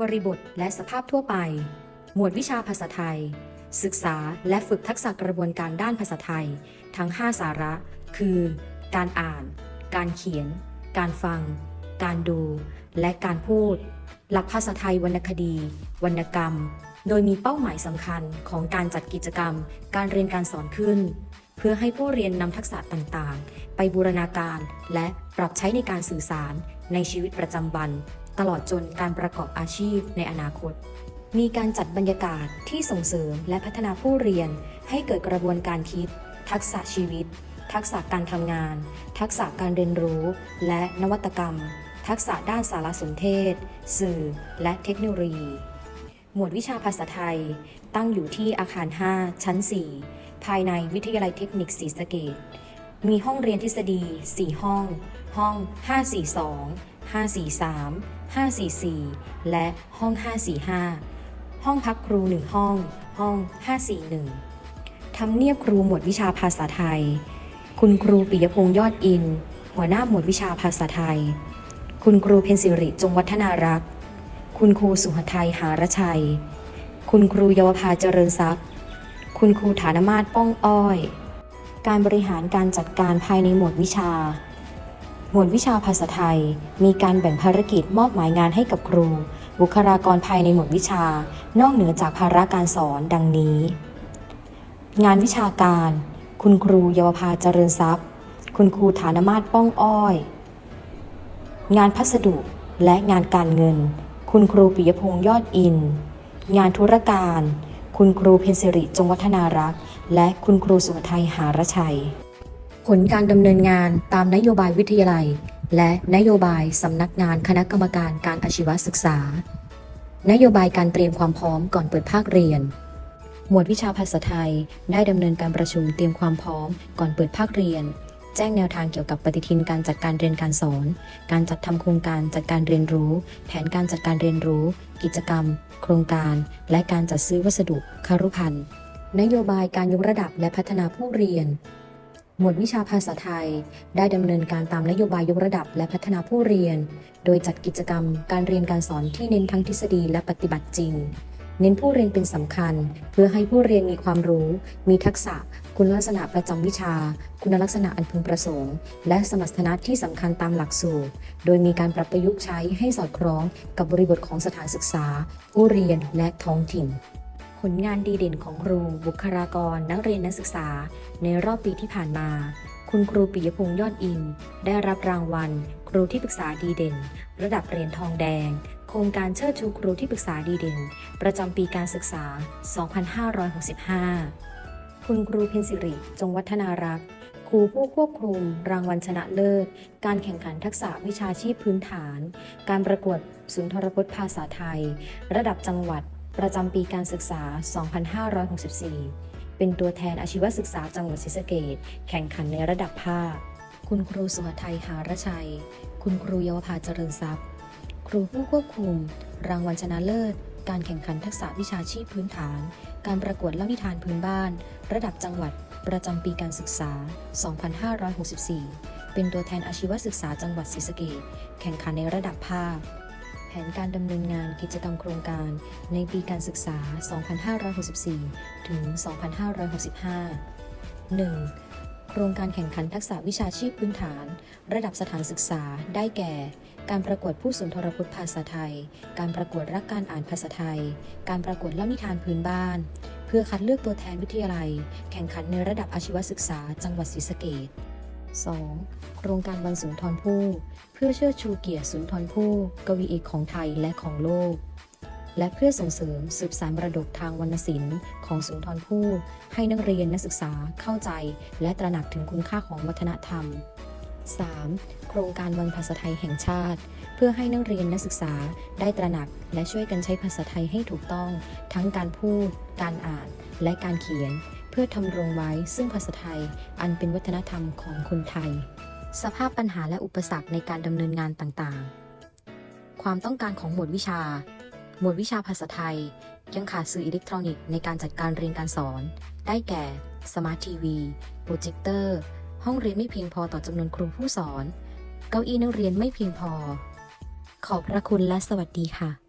บริบทและสภาพทั่วไป หมวดวิชาภาษาไทย ศึกษาและฝึกทักษะกระบวนการด้านภาษาไทย ทั้ง 5 สาระ คือ การอ่าน การเขียน การฟัง การดู และการพูด หลักภาษาไทยวรรณคดี วรรณกรรม โดยมีเป้าหมายสำคัญของการจัดกิจกรรม การเรียนการสอนขึ้น เพื่อให้ผู้เรียนนำทักษะต่างๆ ไปบูรณาการและปรับใช้ในการสื่อสารในชีวิตประจำวัน ตลอดจนการประกอบอาชีพในอนาคต มีการจัดบรรยากาศที่ส่งเสริมและพัฒนาผู้เรียน ให้เกิดกระบวนการคิด ทักษะชีวิต ทักษะการทำงาน ทักษะการเรียนรู้ และนวัตกรรม ทักษะด้านสารสนเทศ สื่อ และเทคโนโลยี หมวดวิชาภาษาไทย ตั้งอยู่ที่อาคาร 5 ชั้น 4 ภายในวิทยาลัยเทคนิคศรีสะเกษ มีห้องเรียนทฤษฎี 4 ห้อง ห้อง 542 543 544 และห้อง 545 ห้องพักครู 1 ห้อง ห้อง 541ทำเนียบครูหมวดวิชาภาษาไทย คุณครูปิยพงษ์ยอดอิน หัวหน้าหมวดวิชาภาษาไทย คุณครูเพนสิริจงวัฒนารักษ์ คุณครูสุหทัยหารชัย คุณครูเยาวภาเจริญทรัพย์ คุณครูฐานมาศป้องอ้อย การบริหารการจัดการภายในหมวดวิชา หมวดวิชาภาษาไทย มีการแบ่งภารกิจมอบหมายงานให้กับครู บุคลากรภายในหมวดวิชา นอกเหนือจากภาระการสอนดังนี้ งานวิชาการ คุณครูเยาวภาเจริญทรัพย์ คุณครูฐานมาศป้องอ้อย งานพัสดุและงานการเงิน คุณครูปิยพงษ์ยอดอิน งานธุรการ คุณครูเพนสิริจงวัฒนารักษ์ และคุณครูสุภทัยหารชัย ผลการดำเนินงานตามนโยบายวิทยาลัย และนโยบายสำนักงานคณะกรรมการการอาชีวศึกษา นโยบายการเตรียมความพร้อมก่อนเปิดภาคเรียน หมวดวิชาภาษาไทย ได้ดำเนินการประชุมเตรียมความพร้อมก่อนเปิดภาคเรียน แจ้งแนวทางเกี่ยวกับปฏิทินการจัดการเรียนการสอน การจัดทำโครงการจัดการเรียนรู้ แผนการจัดการเรียนรู้ กิจกรรม โครงการ และการจัดซื้อวัสดุคารุภัณฑ์ นโยบายการยกระดับและพัฒนาผู้เรียน หมวดวิชาภาษาไทย ได้ดำเนินการตามนโยบายยกระดับและพัฒนาผู้เรียน โดยจัดกิจกรรมการเรียนการสอนที่เน้นทั้งทฤษฎีและปฏิบัติจริง เน้นผู้เรียนเป็นสำคัญ เพื่อให้ผู้เรียนมีความรู้ มีทักษะ คุณลักษณะประจำวิชา คุณลักษณะอันพึงประสงค์ และสมรรถนะที่สำคัญตามหลักสูตร โดยมีการปรับประยุกต์ใช้ให้สอดคล้องกับบริบทของสถานศึกษา ผู้เรียนและท้องถิ่น ผลงานดีเด่นของครู บุคลากร นักเรียนนักศึกษา ในรอบปีที่ผ่านมา คุณครูปิยพงษ์ยอดอิน ได้รับรางวัล ครูที่ปรึกษาดีเด่น ระดับเหรียญทองแดง โครงการเชิดชูครูที่ปรึกษาดีเด่น ประจำปีการศึกษา 2565 คุณครูเพนสิริ จงวัฒนารักษ์ครูผู้ควบคุมรางวัลชนะเลิศ การแข่งขันทักษะวิชาชีพพื้นฐาน การประกวดสุนทรพจน์ภาษาไทย ระดับจังหวัด ประจำปีการศึกษา 2564 เป็นตัวแทนอาชีวศึกษาจังหวัดศรีสะเกษแข่งขันในระดับภาค คุณครูสุหทัยหารชัย คุณครูเยาวภาเจริญทรัพย์ ครูผู้ควบคุม รางวัลชนะเลิศ การแข่งขันทักษะวิชาชีพพื้นฐาน การประกวดเล่านิทานพื้นบ้าน ระดับจังหวัด ประจำปีการศึกษา 2564 เป็นตัวแทนอาชีวศึกษาจังหวัดศรีสะเกษแข่งขันในระดับภาค แผนการดำเนินงานกิจกรรมโครงการในปีการศึกษา 2564 ถึง 2565 1. โครงการแข่งขันทักษะวิชาชีพพื้นฐาน ระดับสถานศึกษาได้แก่ การประกวดผู้สุนทรพจน์ภาษาไทย การประกวดรักการอ่านภาษาไทย การประกวดเล่านิทานพื้นบ้าน เพื่อคัดเลือกตัวแทนวิทยาลัย แข่งขันในระดับอาชีวศึกษาจังหวัดศรีสะเกษ 2. โครงการวันสุนทรภู่เพื่อเชิดชูเกียรติสุนทรภู่กวีเอกของไทยและของโลก และเพื่อส่งเสริมสืบสานมรดกทางวรรณศิลป์ของสุนทรภู่ให้นักเรียนนักศึกษาเข้าใจ และตระหนักถึงคุณค่าของวัฒนธรรม 3. โครงการวันภาษาไทยแห่งชาติ เพื่อให้นักเรียนนักศึกษาได้ตระหนักและช่วยกันใช้ภาษาไทยให้ถูกต้อง ทั้งการพูด การอ่าน และการเขียน เพื่อทำรงไว้ซึ่งภาษาไทยอันเป็นวัฒนธรรมของคนไทย สภาพปัญหาและอุปสรรคในการดำเนินงานต่างๆ ความต้องการของหมวดวิชา หมวดวิชาภาษาไทย ยังขาดสื่ออิเล็กทรอนิกส์ในการจัดการเรียนการสอน ได้แก่สมาร์ททีวีโปรเจคเตอร์ห้องเรียนไม่เพียงพอต่อจำนวนครูผู้สอน เก้าอี้นักเรียนไม่เพียงพอ ขอบพระคุณและสวัสดีค่ะ